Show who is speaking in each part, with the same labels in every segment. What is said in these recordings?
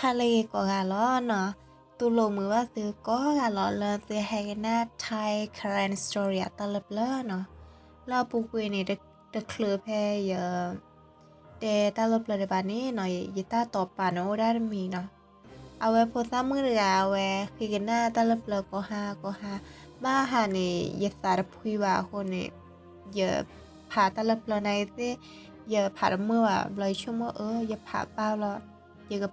Speaker 1: ทะเลก็กะล้อเนาะตุลมือว่าซื้อก็กะล้อเลยซื้อให้กน้าไทยครันสตอรี่ตลบเลอเนาะเราปูกุยนี่เด็กเด็กเคลือแพเยอะเดตลบเลยบานี้หน่อยยิต้าตอบปานโอได้มีเนาะเอาไว้โพสต์มือเดียาไว้คือกันหน้าตลบเลยก็ฮาก็ฮาบ้าฮานี่ยิสารพุยว่าคนนี่เยอะผ่าตลบเลยในที่เยอะผ่าเมื่อว่าลอยชั่วโมงเอออย่าผ่าเปล่าหรอกอย่ากับ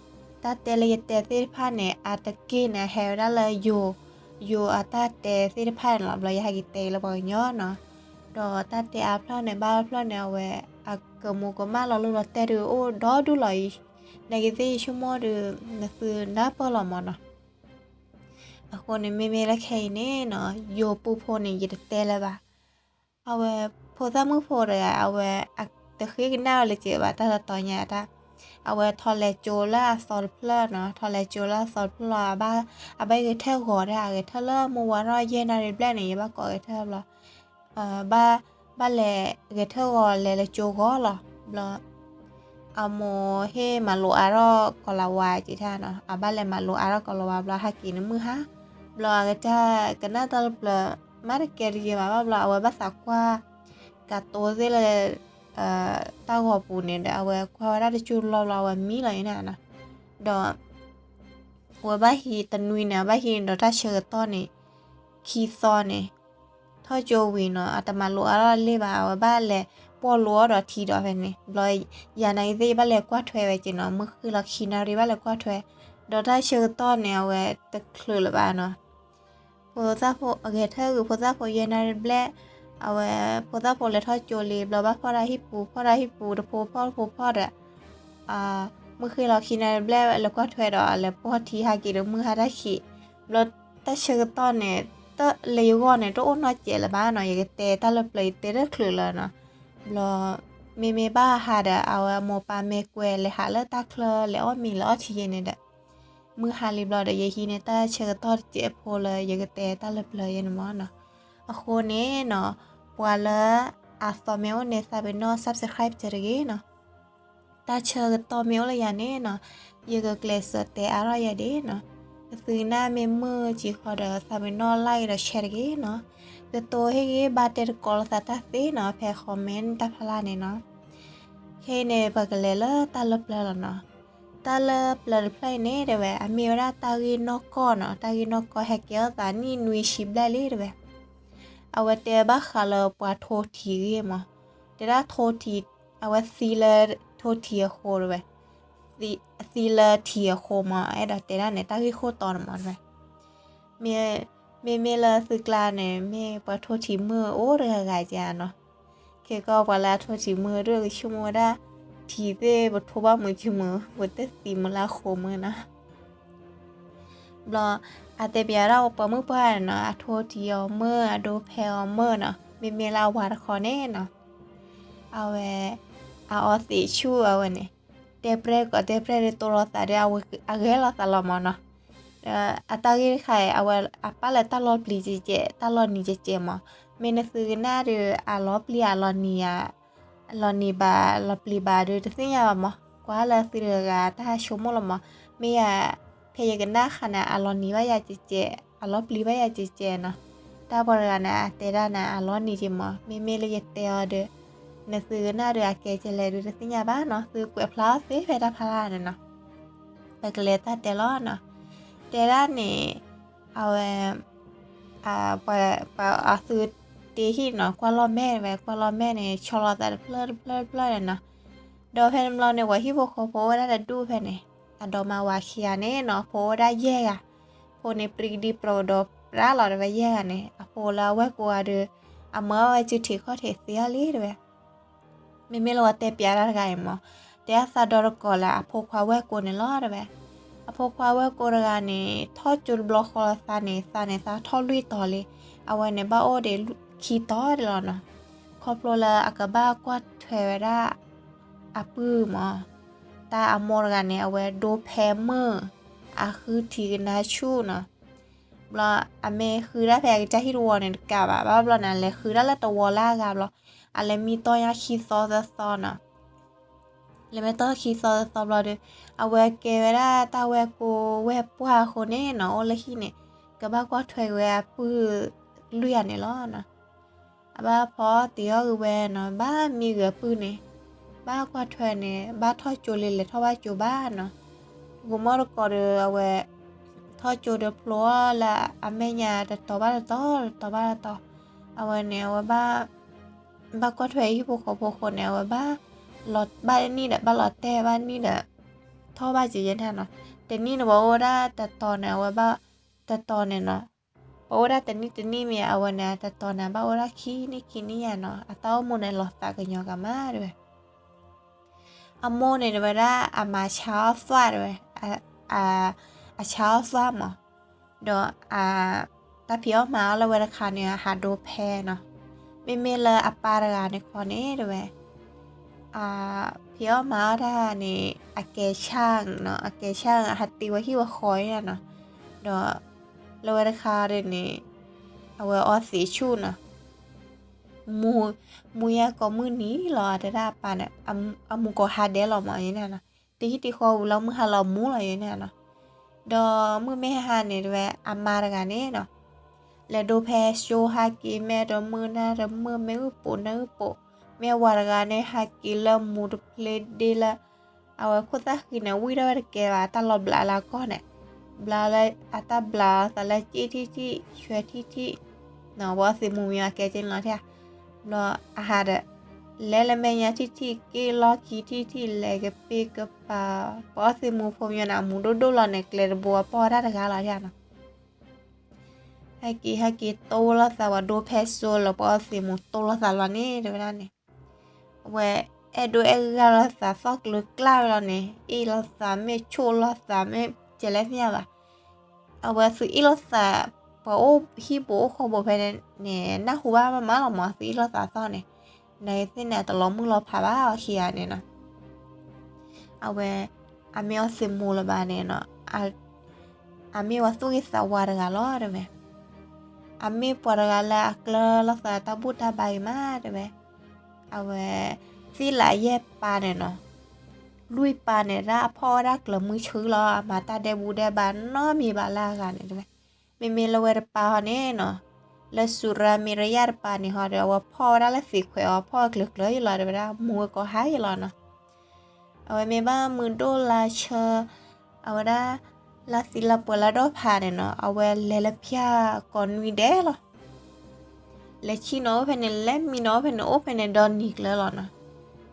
Speaker 1: ตาเตเลเตสิพันเนอาตะกี้นะเฮลได้เลยอยู่อยู่อาตาเตสิพันหลับเลยฮากิเตระบอยย่อเนาะดอตาเตอาพลอในบ้านพลอในเวอาเกมูก็มาเราลูกเตดูโอ้ดอดูเลยในกิซี่ชั่วโมงดูนักซื้อน้าปลอมเนาะคนในเมเมละแค่เน่เนาะโยปูโพนี่ยิดเตเลยบะเอาเวโพซามือโพเลยเอาเวอักตะคือกันได้เลยเจ็บว่าตาตอนยตา เอาไว้ทอเลโจล่าซอลเพลเนาะทอเลโจล่าซอลเพลบ้าเอาไปเทลหัวได้เทลเลอร์มัวรอยเยนารแบแลนี่บ้าก่อเทลละเอ่อบ้าบ้าแหละเทลหัวแหละโจก็ละบลอเอาโมเฮมาโลอารอกอลาวาจิท่าเนาะอาบ้าแหละมาโลอารอกอลาวาบลอฮากินมือฮะบลอกระจ้ากันน่าตลบลอมาเกลียมาบ้าบลอเอาไว้บ้าสักว่ากาโต้เซเลย အာတောက်ဟော်ပူနေတဲ့အဝဲခွာရတဲ့ချူလော်လာဝဲမီလိုက်နေနာတော့ဝဘဟီတနွေနာဘဟီတော့တချေတော့နေခီစောနေထောကြဝီနော်အတမလိုအားလေးပါဝဘလည်းပေါ်လောတော့ထီတော့ပဲနေဘလို့ရနိုင်သေးပါလေကွာထွဲပဲကျင်တော့မคือလခီနာရီပါလေကွာထွဲတော့တချေတော့နေဝဲတခလူလပါနော်ဖိုးစားဖို့အကေထဲကိုဖိုးစားဖို့ရနေဘလက် เอาไ aware pota pole tho jole bla ba phara ฮิ pu phara hi pu de pho phor pho phor a เมื่อคืนเราคิดในแรกแล้วก็ถอยดอแล้วพ่อทีหากิมือหาได้ขี่รถตาเชิงตอนเนี่ยตเลยก่อนเนี่ยตัวอ้นเจละบ้านหน่อยอย่างเตะตาเราเปลยเตะเรื่องคลือแล้วเนาะเราเมเมบ้าหาเดอเอาโมปาเมกเวเลยหาเลือตาเคลอแล้วมีแล้วทีเนี่ยเดมือหาลิบลอเดยฮีเนี่ยตาเชิงตอนเจ็โพเลยอย่างเตะตาเราเปลยเนาะเนาะอโคเน่เนาะ ปัวละอาสอเมลเนซาเบนอซับสไครป์เจอร์เกเนาะตาเชอร์ตอเมลเลยอย่างนี้เนาะยูก็เกลสเตอร์อยอย่างนี้เนาะซื้อหน้าเมมเมอร์จีคอเดซาเบนอไล่เดอแชร์เกเนาะก็ตัวให้เกบาเตอร์กอลสตาซีเนาะแพคอมเมนต์ตาพลาเนาะเคเนปกเลเลตาลบเลยเนาะตาเลปลพลายเน่เดวะอเมราตากินนกกอนเนาะตากินนกกอนแฮกเกอร์ตานี่นุยชิบได้เลยเดวะ เอาไวเตะบ้าคาเลปวาโททีเรียมอเดี๋ยวโททีเอาวซีเลโทเทียโคเลยซีซีเลเทียโคมาไอ้ดัดเตะได้ในตั้งที่โคตอนมันเลยเมียเมเมลาสึกลาเนี่ยเมปะโททีมือโอ้เรื่อกายจาเนาะเคก็ปะลาโททีมือเรื่องชั่วโมงได้ทีเจ้บทบ้ามือชั่วโมงบทเตสีมลาโคมือนะบลอ อาเตเบียเราปิดมือเพื่อนเนาะอาทัวเดียวเมื่อดูเพลเมื่อเนาะเมเมลาวาดคอเน่เนาะเอาแวเอาออสิชูเอาเนี่ยเดเปรก็เดเปรตัวเราแต่เดียวเอาเกลาตลอมเนาะอาตากิใครเอาไว้อาป้าเลตลอดปลีจีเจตลอดนี้เจเจมอเมนซื้อหน้าหรืออาลอปลีอาลอนียลอนีบาลอปลีบาหรือสิ่งอย่างมอกว่าเลยซื้อกาถ้าชมมลมอไม่อยา เพยกันได้ค่ะนะอารอนนี้ว่ายาจิเจอารอนปลีว่ายาจิเจนะตาบริการนะเตด้านะอารอนนี้จิมอไม่เมเลยเตอเดอนซื้อหน้าเรือเกเจเลยดูสิญาบ้านเนาะซื้อเกวพลาสซื้อเพดาพลาเนาะไปกเลยตาเตลอนเนาะเตด้านี่เอาเออ่าไปไปเอาซื้อตีที่เนาะคว่าล้อแม่ไว้กว่าล้อแม่เนี่ยชะลอแต่เพลิดเพลิดเพลิดเนาะโดยเพนเราเนี่ยว่าที่พวกเขาโพสได้ดูเพนเนี่ย အဒေါ်မဝါခီယာနဲ့နော်ဖိုဒါရဲယာဖိုနေပရီဒီပရိုဒိုရာလာရဝရဲယာနဲ့အဖိုလာဝက်ကွာဒအမောဝချီတီခေါ်တဲ့ဆီယာလေးတွေမေမေလောတဲ့ပြားရခိုင်မောတဲ့ဆာဒေါ်ကောလာအဖိုခွာဝက်ကိုနေလောရပဲအဖိုခွာဝက်ကိုရကနေထော့ချူဘလော့ခေါ်ဆာနေဆာနေဆာထော့လွိတော်လေးအဝဲနေဘာအိုတဲ့ခီတော်တယ်လောနော်ခေါ်ပလိုလာအကဘာကွတ်ထွေရအပူမော ตาอมอร์กันเนี่ยเอาไว้โแพเมอร์อะคือทีนาชูเนาะเราอเมคือได้แพกจะฮิรัวเนี่ยกับแบบว่าเราเนี่นเลยคือได้ละตัวล่ากับเราอะไรมีตัวยาคีซอสซอนอะเลยไม่ต้องคีซอสซอนเราเดเอาแว้เกเได้ตาแวกูเวปัวคนเนี่ยเนาะโอเลทีเนี่ยก็บ้ากว่าถอยแวปื้อเลื่อนเนี่ยล้อนะบ้าพอเตียวคือเวเนาะบ้ามีเหลือปื้อเนี่ย บ้ากว่าเทวเนี่ยบ้าทอดจูเลเลยทอดว่าจูบ้านเนาะกูมอรกอเดอเอาไว้ทอดจูเดือพลัวละอเมญาแต่ต่อบ้าต่อต่อบ้าต่อเอาไว้เนี่ยว่าบ้าบ้ากว่าเทวที่พวกเขาพวกคนเนี่ยว่าบ้าหลอดบ้านนี่แหละบ้านหลอดแต่บ้านนี่แหละทอดบ้าจีเย็นแทนเนาะแต่นี่เนาะว่าได้แต่ตอนเนี่ยว่าบ้าแต่ตอนเนี่ยเนาะโอ้ได้แต่นี่แต่นี่มีเอาไวันนะแต่ตอนนี่ยบ้าโอ้ได้ขี้นี่กินนี่เนาะอาเต้ามูในหลอดตากันยอกันมาด้วย amone verdad amachafar a a chafar หมอดออาตาเพียวมาแล้วเวลาคาเนี่ยหาดูแพเนาะไม่เมลอปาราในคอนี้ด้วยอ่าเพียวมาด้านี่อาเกช่างเนาะอาเกช่างหัตติวะฮิวะคอยเนาะเดอแล้วเวลาคาเรนี่เอาไว้ออสีชูเนาะ มูมูยก็มือนี้เราอาจจะได้ปาเนี่ยอาอมูก็ฮาเดลเรอมาอย่างนี้นะตีที่ตีคอเราเมื่อฮาเรามูหรออย่างนี้นะดอมือไม่ฮาเนี่ยด้วยอามารกันเนี่ยเนาะแล้วดูแพโชฮากิแม่ดมือนะดมือไม่อุปนะอุปแม่วารกันเนี่ยฮากิละมูดเพลเดละเอาไว้คุตะกินนะวิดาวัดเกวาตลอดเวลาละก็เนี่ยบลาเละอาตาบลาแต่ละจีที่ที่ช่วยที่ที่เนาะว่าสิมูมีอาแกจินแล้วใช่ နော်အဟာရလဲလမေယတိတိကေလောကီတိတိလေကပေကပါပေါ်စီမူဖုံယနာမူဒိုဒိုလာနေကလေဘောပေါ်ရတကားလာရနာဟကီဟကီတိုလာသဝဒိုဖက်ဆိုလပေါ်စီမူတိုလာသလာနေတယ်ဗျာနေဝဲအဲ့ဒိုအဲ့ကလာသဆောက်လကလာလာနေအီလာသမေချိုလာသမေကျလဲမြပါအဝဲဆူအီလာသ po hipo ko bo phe ne na hu ba ma lo ma si lo sa so ne ne sin ne to lo mu lo pha ba o khi ya ne na a we a me o se mu lo ba ne na a a me wa su gi sa wa ra lo re me a me po ra la a kla lo sa ta bu ta ba ma re me a we si la ye pa ne no ลุยปาเนี่ยราพ่อรักละมือชื้อรอมาตาเดบูเดบานน้อมีบาลากันเนี่ยใช่ไหม memelawar pahane no la surra mirayar pani hore wa pora la fikwe wa po kluk lo yula de ra mu ko ha yula no awa me ba mu do la cha awa da la sila pola do phane no awa le la phya kon wi de lo le chi no phane le mi no phane o phane don ni kle lo no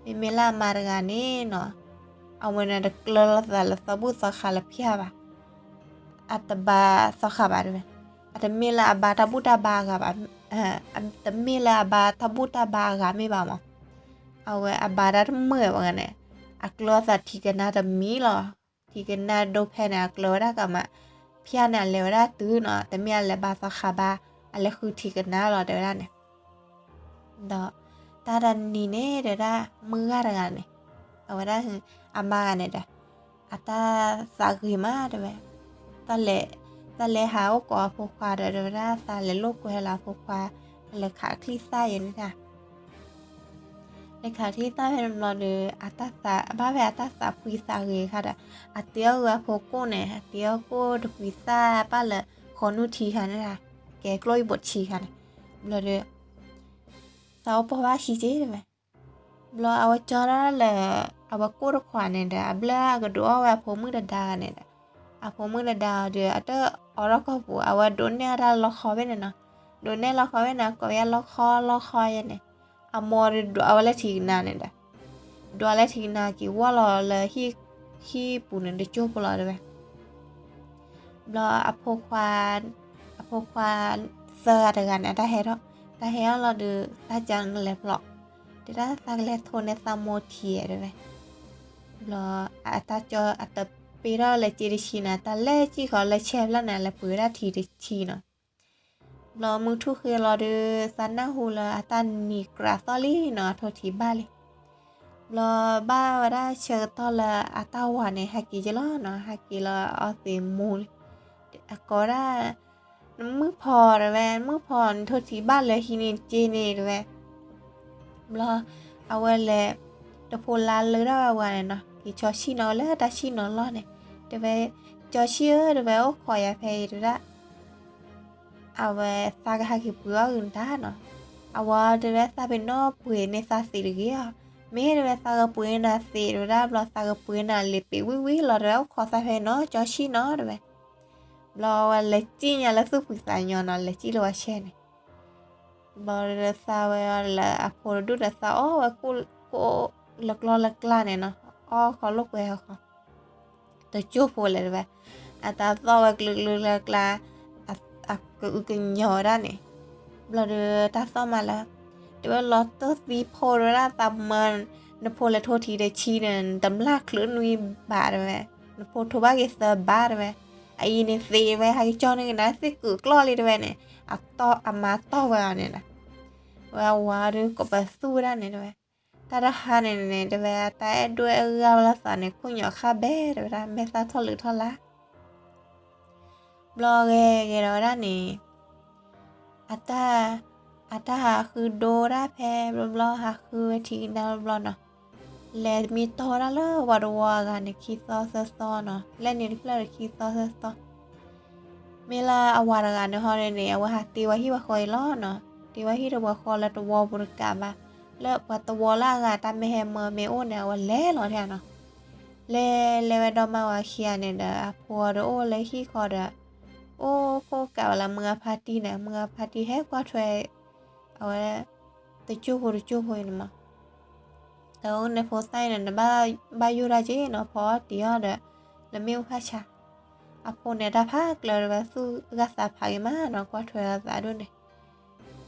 Speaker 1: me me la margane no awa na de klo la sa la sabu sa khala phya ba อัตบาสขับอะไรอัตเมลาบาทบุตาบากับอัตเมลาบาทบุตาบากับไม่บ่ามั้งเอาไว้อับาดัดเมื่อว่างั้นเนี่ยอักลอสัตที่กันนาจะมีหรอที่กันนาดูแพนอักลอได้กับมาพี่นั่นเลวได้ตื้อเนาะแต่เมียเลบาสขับาอะไรคือที่กันนาหรอเดี๋ยวได้เนี่ยดอตาดันนี่เน่เดี๋ยวได้มืออะไรกันเนี่ยเอาไว้ได้คืออามาเนี่ยเดี๋ยอัตตาสาคือมาเดี๋ยว ตาเลตาเลหาวกอโพควาเดอรดาซาเลโลกกุเฮลาโพควาเลขาคลีไซอยู่นี่ค่ะเลขาที่ใต้เป็นรอเดออาตาสาบ้าแวอาตาสาพุยซาเลยค่ะแต่อาเตียวอาโพโกเนี่ยอาเตียวโกดพุยซาป้าเลยขอนุทีค่ะนี่ค่ะแกกล้วยบทชีค่ะเราเดอสาเพราะว่าชีเจ๊ใช่ไหมเราเอาจอร์ละเอาโกดขวานเนี่ยเด้เบลากระดูเอาแวโพมือดาดาเนี่ย อะพอมือละดาเดืออัตเตอร์ออรก็ปูอาวดนเนี่ยราล็อคอไว้เนี่นะโดนเนี่ยล็อกคอไว้นะก็ยันล็อกคอล็อกคอยันเนี่ยอะมอรดูเอาละทีนาเนี่ยดะดูเอาละทีนากี่ว่าเราเลยที่ที่ปูเนี่ยได้จูบเราด้วยเราอโพควานอโพควานเซอร์เดือนอะได้เห็นแล้วได้เห็นเราดูได้จังเลยปลอกได้ได้สังเล็กโทนในซามโมเทียด้วยเราอัตตาจออัตตา ปีรอเลยจีดิชีนะตาเล่จีขอเลยแชฟแล้วนะและปืนได้ทีดิชีเนาะรอมือทุกคือรอดูซันนาฮูเลอาตันนีกราซอรี่เนาะโทษทีบ้าเลยรอบ้าว่าได้เชิญตอละอาตาวาในฮากิจิลอเนาะฮากิลอออสิมูลก็ได้มือพอระแวนมือพอโทษทีบ้านเลยฮินิจีนีระแวนรอเอาไว้เลยตะโพลานเลยได้วันเนาะ ဒီချောရှိနော်လဲတရှိနော်လောနေတပဲချောရှိရတပဲခေါ်ရဖဲရတာအဝဲစာကဟကိပူရန်တာနော်အဝါတပဲစာပင်နော်ပွေနေစာစီရကြီးရမင်းတပဲစာကပွေနာစီရတာဘလစာကပွေနာလေပီဝီဝီလာတော့ခေါ်စာဖဲနော်ချောရှိနော်တပဲဘလဝလက်ချင်းရလက်စုပူဆိုင်ညောနော်လက်ချီလောရှဲနေဘာရစာဝဲလာအဖို့ဒုဒစာအော်ကူကိုလကလကလာနေနော် အော်ခလုတ်ပဲခတချို့ဖို့လည်းပဲအတာသောကလူလူလကလာအကူကညော်ရနေဘလဒတာသောမလာဒီလော်တော့ဝီဖိုရာတမန်နဖိုလက်ထိုးထီတဲ့ချီနန်တမလာကလွန်ဝီဘာရဝဲနဖိုထိုဘာကေစဘာရဝဲအင်းနေဖေးဝဲဟာကြောင်းနေနာစစ်ကူကလော်လေးတဝဲနဲ့အတော့အမတော့ဝဲနေလားဝါဝါရူကပစူရနေတယ် 따라하는 애들에 따에도에 의하면서 내군요 카베르라 메사토르 털라 블로그에 게러라니 아따 아따 그 도라 페 블로 하그 티나 블로나 레 미토라라 와르와가네 키서서서나 레니르플러 키서서서 메라 아와라가네 허레네 아와하티와 히와 코일로나 티와 히르와 코라토 와부르까마 so me la awara ga ne hore ne awa ha ti wa hi wa khoi lo no ti wa hi ro wa kho la to wo bur ka ba le pa to wo la ga ta me he mo me o ne wa le lo thia no le le wa do ma wa khia ne da pho ro o le hi kho da o ko ka la mga party ne mga party he kwa thwe awa te chu ho chu ho ne ma တော့နေဖို့ဆိုင်နေဘာဘာယူရာကြီးနော်ဖော်တီရတဲ့လမျိုးဖတ်ချအဖို့နေတာဖာကလရစုကစားဖိုင်မနော်ကွာထွေရစားတို့နေဘလောမောနေဟာคือဟာคือရာတီနာဒအနီဝလာဆလာဝါလာစောရကန်ဝဲအဝဲအလုတ်ဝဲคือဖဲရနော်အနီဝဲဝါလာဖဲဝဲပူနေတယ်ဘလောနီဝဝဖို့ဆလာဝါစာဖွားနေနဟူလနေအတားအေးကျွေးနေနော်မိပါနော်တာအဝပိုစာဟာတီတော်ဟီလနဲ့အမပိုစာအိုရကြီးတွေနဲ့ဒါဘာလောစမ်းမဲနေလားဘလာနာအိုလာဆာယောလာစောနေအတအကျွေးနေဆာနော်စာထောလာစာလောရောဘာတွေမိမအဖိုးနေ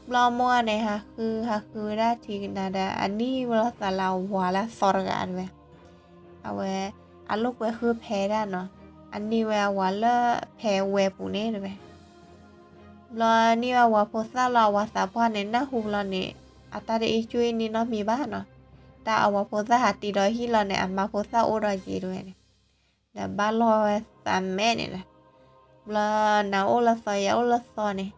Speaker 1: Pelamuan eh haku haku na ting nada ani wala tala wala sorgan we. Awe aluk we hu pe da no. Ani we wala pe we pune we. Lo ni we wa posa la wa sa pa ne na hu lo ne. Ata de i chui ni no mi ba no. Ta awa posa hati do hi lo ne amma posa o do ji we ne. Da ba lo we sa me ne. Lo na o la so ya o la so ne.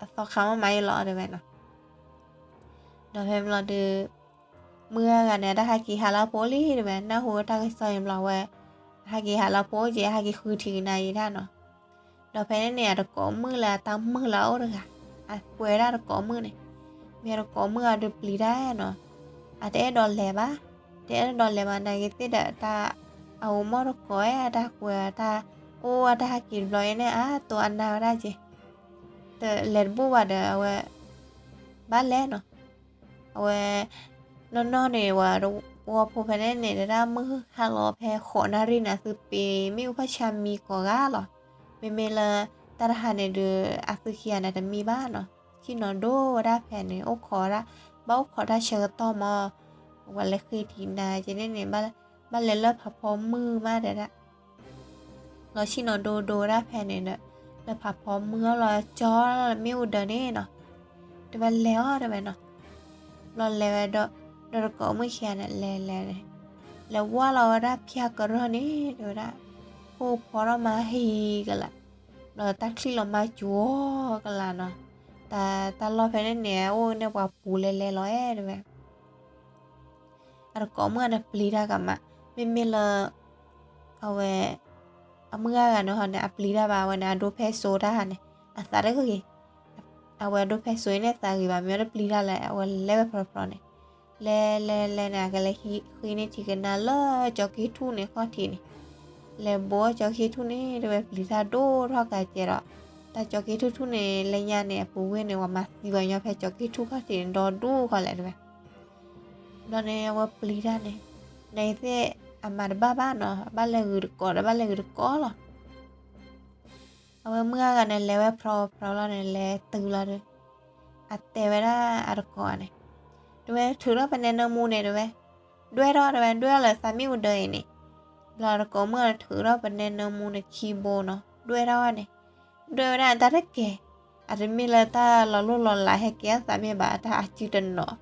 Speaker 1: อสอคำว่าไม่รอเลยเนาะเดี๋ยวเพมรอดูเมื่อกันเนี่ยได้ฮากิฮาลาโพลีเลยนะหัวทางซอยเราเว้ฮากิฮาลาโพเจฮากิคือทีนายท่านเนาะเราไปเนี่ยเราก็มือละตามมือแล้วเลยค่ะอะป่วยได้เราก็มือเนี่ยมีเราก็มือดูปลีได้เนาะอะแต่ดอนแหลบ้า te no le mana ke te da ta au mor ko อร้ ku ta o da ki lo ne a to an na ra je te le bu wa da wa ba le no wa no no ne wa ro วเล็บอพูเพนเนเด้รามือฮาโลเพโคนารินาคือปีม่รู้พชามีกอก้าหรอเมเมลาตาหาเนี่ยเดืออาซูเคียนะจะมีบ้านเนาะที่นอนโดได้แผ่นโอ้ขอละเบ้าขอได้เชิญต่อมอ วันแรกคือทีมนาจะได้ในบ้านบ้านเลเลิศพับพร้อมมือมากเลยนะเราชิโนโดโดราแพนเนี่ยเนี่ยราพับพร้อมมือรอจอร์ไมิวดเน่เนาะแต่วันแล้วแต่วันเนาะเราแล้วเราเราก็ไม่เขียนแล้วแล้วแล้วว่าเราได้เพียกรอนี่ดูนะโอ้พอเรามาฮีกันละเราตั้งที่เรามาจัวกันละเนาะแต่แต่เราแพนเนี่ยโอ้เนี่ยว่าปูเล่เล่ร้อยเดูไหม အရကောမအရပလီရာကမမေမေလအဝဲအမကကတော့ဟန်အပလီရာပါဝနာဒိုဖဲဆိုတာဟန်အစားရခေအဝဲဒိုဖဲဆိုရင်သာကြီးပါမြောပလီရာလဲအဝဲလဲဖရဖရနဲ့လဲလဲလဲနာကလေးခင်းနေချီကနာလာကြောက်ကြီးထူနေခေါတီနေလဲဘောကြောက်ကြီးထူနေတဲ့ပလီရာဒိုရောက်ကကြတော့တာကြော်ကေထုထုနဲ့လညနဲ့ပူဝဲနဲ့ဝါမဒီဝရဖက်ကြော်ကေထုခတင်တော်တူခေါ်လဲတယ် นอน donde agua plirane ne dice amar baba no vale gurco vale gurco lo agua muga gan el lewe pro pro lo ne le tula de atte vera arcoane ด้วยถือเราเป็นเนมูเนี่ยด้วยด้วยรอดด้วยด้วยเลยสามีอุดเลยนี่เราก็เมื่อถือเราเป็นเนมูในคีโบเนาะด้วยรอดเนี่ยด้วยนะแต่ถ้าแกอาจจะมีเลยถ้าเราลุ่นหลอนหลายให้แกสามีบาถ้าจิดันเนาะ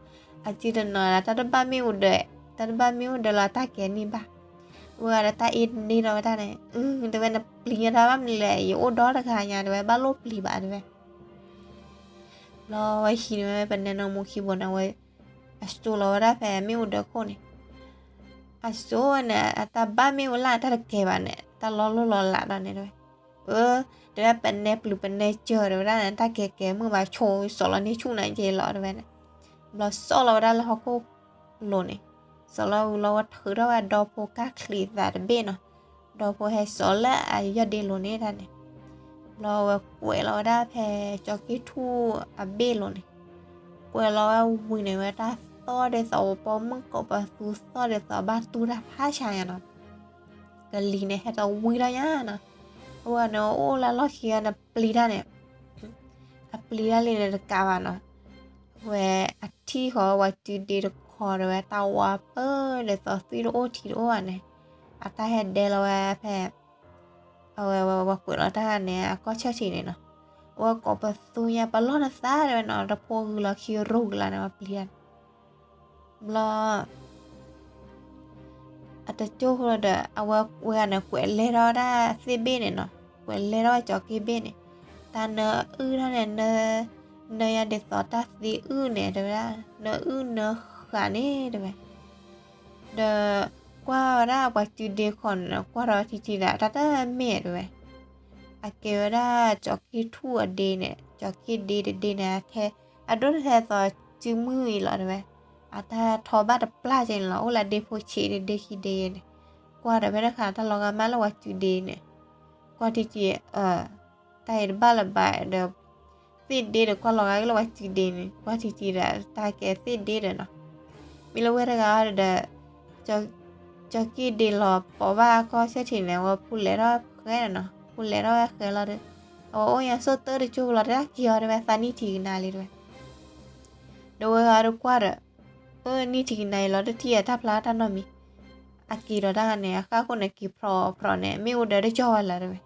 Speaker 1: aji dan nona ta ba mi udah ta ba mi udah la ta keni ba vừa đã ta in đi rồi ta này ừ tụi bên là lìa ra bám lệ dỗ đó là cả nhà tụi ba lốp lì bạn về lo vậy khi mà bên này nó mua khi buồn ao ấy astu lo ra phải mi udah cô này astu nè ta ba mi ulah ta được kề bạn nè ta lo lo lo lạ đó này rồi ừ tụi bên này lụp bên này chờ rồi ra nè ta kề kề mưa bà trôi sổ là đi chung này gì lọ rồi này ลอซอลาวดาลฮอกูโลนี่ซอลาวลาวถือเราดอโพกาคลีดาเบนะดอโพเฮซอละอายอดเดโลนี่ท่านเนี่ยเรากวยเราได้แพจอกิทูอเบโลนี่กวยเราวินในเวตาซอเดซอปอมึงกบซูซอเดซอบาตูดาผ้าชายนะกะลีเนี่ยเฮตาวินระยะนะว่าเนาะโอ้ละลอเคียนะปลีดาเนี่ยปลีดาเลยนะกาวาเนาะ từ đi được ခေါ်ရတာဝါပလေသစီရိုတီရိုနဲ့အတာဟက်ဒဲလဝဖဲအဝဝဝကွရတာနဲ့အကောချက်ချီနေနော်ဝကောပသူရပလောနစားရနော်တဖိုးလာခီရုဂလာနော်ပလျန်ဘလာအတချို့ဟိုတဲ့အဝဝရနဲ့ကွယ်လေတော့တာစေဘေးနေနော်ကွယ်လေတော့ကြော်ကေဘေးနေတန်နအူရနဲ့န nơi để có ta gì ư nè được ra nó ư nó khả nè được vậy đờ qua ra và từ đề còn qua đó thì chỉ đã đã mẹ được vậy à kêu ra cho khi thua đề nè cho khi đề đề đề nè thế à đốt thế rồi chứ mươi lọ được vậy à ta thò ba đập la trên lỗ là đề phô chỉ đề đề khi đề nè qua đó bây giờ khả ta lo ngắm là qua từ đề nè qua thì chỉ ở tại ba là bài được ซีดดีเด็กก็ลอยก็ลอาจีดีนว่าจีจีเด็กตาแกซีดดีเด็กเนะมีเรื่องอะไรก็เด็กจะจะกี่ดีหรอเพราะว่าก็เชื่อถือแล้วว่าพูดแล้วเคยเนาะพูดแล้วเคยเราเด็กโอ้ยยังสดเตอร์จูบเราได้กี่อร์ไหมสานี่ทีนาเลยด้วยโดยอารุกว่าเด็กเออนี่ทีในเราได้ที่ถ้าพลาดท่านนมีอากีเราได้เนี่ยข้าคนอากีพรอพรอเนี่ยไม่อุดได้จอยแล้วด้ย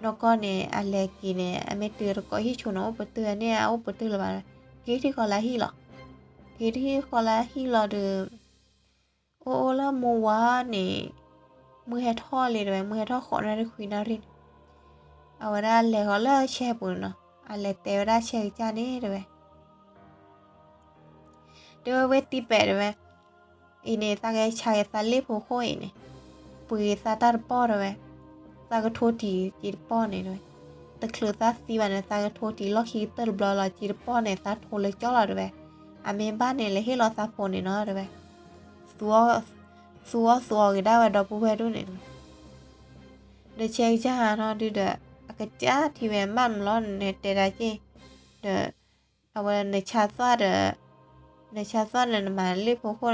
Speaker 1: โอ้บัตเตอร์ละบ้ากี่ที่เขาละที่หรอ kiri kola hilo de o ola mo wa ne mu he tho le de mu he tho kho na de khu na rin awara le ho la che pu no ale te ra che cha ne de de we ti pe de ine ta ge cha ge sa le pho kho ine pu sa tar po de sa ga tho ti ji po ne de ตะคลือซาซีวันซากโทตีล็อกฮีเตอร์บลอลจีรป้อเนี่ยซาโทเลยจ้อละด้วยအမေဘာနေလေဟေလောစာဖို့နေနော်တပဲသူောသူောသူောကဒါဝတော့ပူပဲတို့နေတချေချာနော်ဒီတဲ့အကကြတီဝဲမန်လောနေတေရာကြီးတဲ့အဝနေချာသွားတဲ့နေချာသွားတဲ့မလေးဖို့ဖို့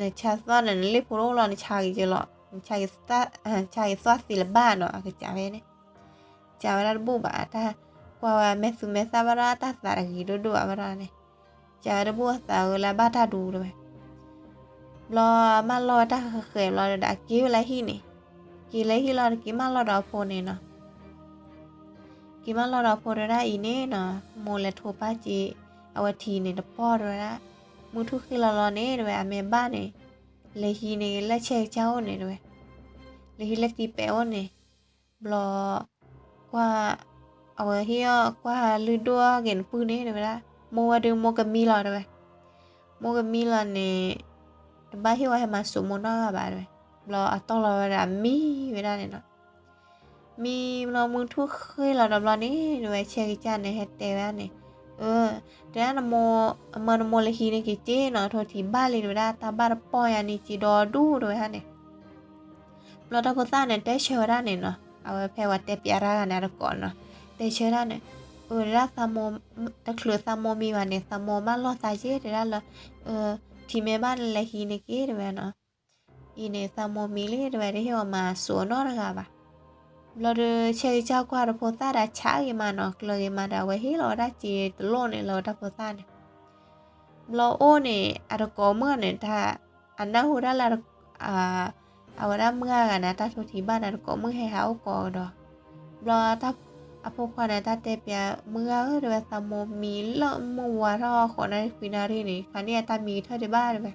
Speaker 1: နေချာသွားတဲ့လေးဖို့လောနေချာကြီးလော nchaista nchaiswa silbano akichawene chawara buba ata kwawa mesu mesa bara ata sara gidodo abarane chawara buwa saula bata duro me lo ma lo ta khwe lo da kiu la hi ni ki le hi lo ki ma lo da pho ne no ki ma lo da pho ra i ne no mo le tho pa ji awati ne da po ra mu thu khi lo lo ne do ya me ba ne lehine la che chao ne we lehi la ti pe ne blo qua ở hiyo qua lư đua gen pu ne rồi đó mua được mua cái mi lò rồi mua cái mi lò này ba hiyo hay mà số mua nó là bà rồi lo à to là là mi vậy đó này nó mi lo mua thuốc khơi là đầm lo này rồi che cái chân này hết tè này เรามึงทุกเคยเราดำเรานี่ด้วยเชียร์กันในเฮตเตวนี่เออแต่นโมมันโมเลฮีนี่กิเจเนาะโทษทีบ้านเลยด้วยนะตาบ้านปอยอันนี้จีดอดูด้วยฮะเนี่ยเราตะโพซ่าเนี่ยได้เชื่อได้เนี่ยเนาะเอาไว้แพว่าเตปียรากันนะก่อนเนาะได้เชื่อได้เนี่ยเออรักซามโมตะคลือซามโมมีวันเนี่ยซามโมบ้านรอสายเจได้ละเออทีเมบ้านเลฮีนี่กิด้วยเนาะอีเนี่ยซามโมมีเลยด้วยได้เห็นว่ามาสวนนอระกาบะ เราเดเชื่อเจ้ากว่าเราโพสต์ได้ช้าเยมานอกเลยมาดาไว้ให้เราได้จีตโลเนี่ยเราได้โพสต์เนี่ยเราโอเนี่ยอารกเมื่อเนี่ยถ้าอันนั้นหัวด้ละอ่าเอาด้านเมื่อกันนะถ้าทุกทีบ้านอารกเมื่อให้เขากอดอกเราถ้าอพควานาตาเตเปียเมื่อเดือนสามมีเละมัวรอขอนาควินารีนี่คันนี้ตามีเธอได้บ้านไป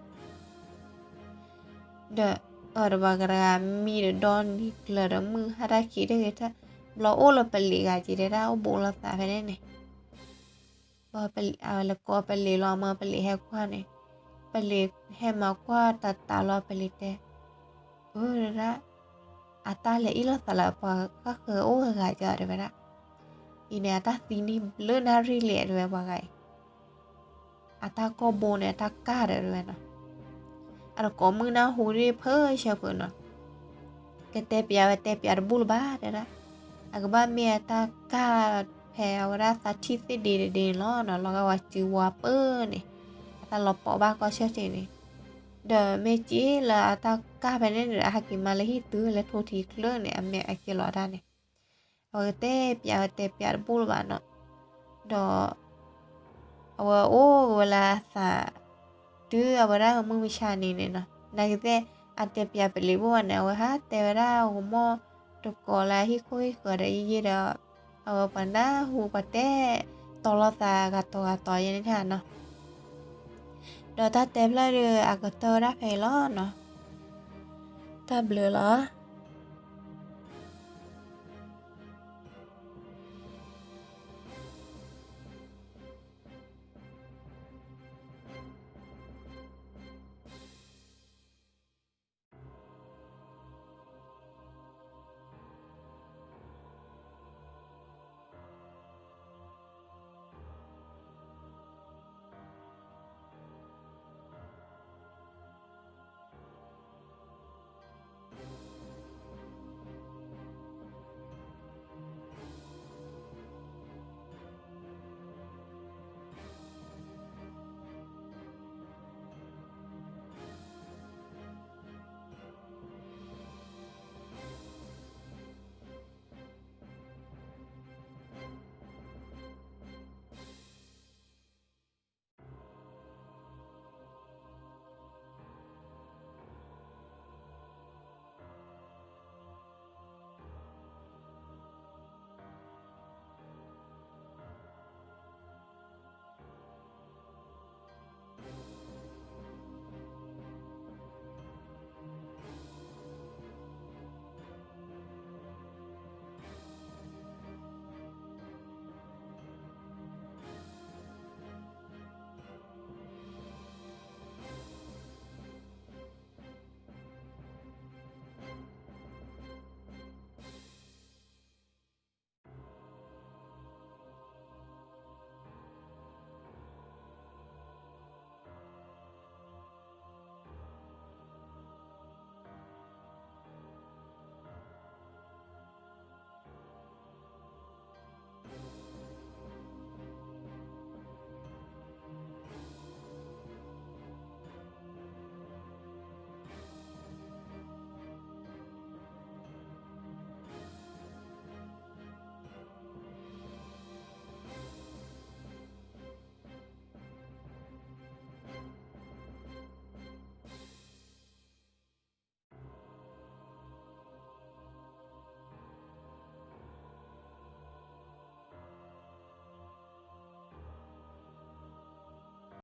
Speaker 1: เด้อ Arbagara mire doni clara mu haraki de geta bla ola pelli gaji de ra o bola ta vene ne ba pelli ala ko pelli lo ma pelli he kwa ne pelli he ma kwa ta ta lo pelli te o ra ata le ilo sala pa ka ke o ga ja de ra ine ata sini le na ri le de ba gai ata ko bo ne ata ka de ada komu na huri pe siapa na kete pia kete pia bul ba dera agba mi ta ka pe ora sa chi se de de lo na lo ga wa chi wa pe ni ta lo po ba ko sia chi ni de me chi la ta ka pe ne ra ha ki ma le hi tu le tho thi klo ni a me a ki lo da ni o kete pia kete pia bul ba no do ว่าโอ้เวลาสา တဲ့ပြဝတဲ့ပြဘူလဘာနော်တော့အဝအိုဝလာသာ du abara mu mishani ne no nagde ate pia peli bo na wa ha te ra ho mo to kola hi khoi kore yi ra awa panda hu pate tolo ta ga to ga to ye ni tha no do ta te bla de a ga to ra phe lo no ta ble lo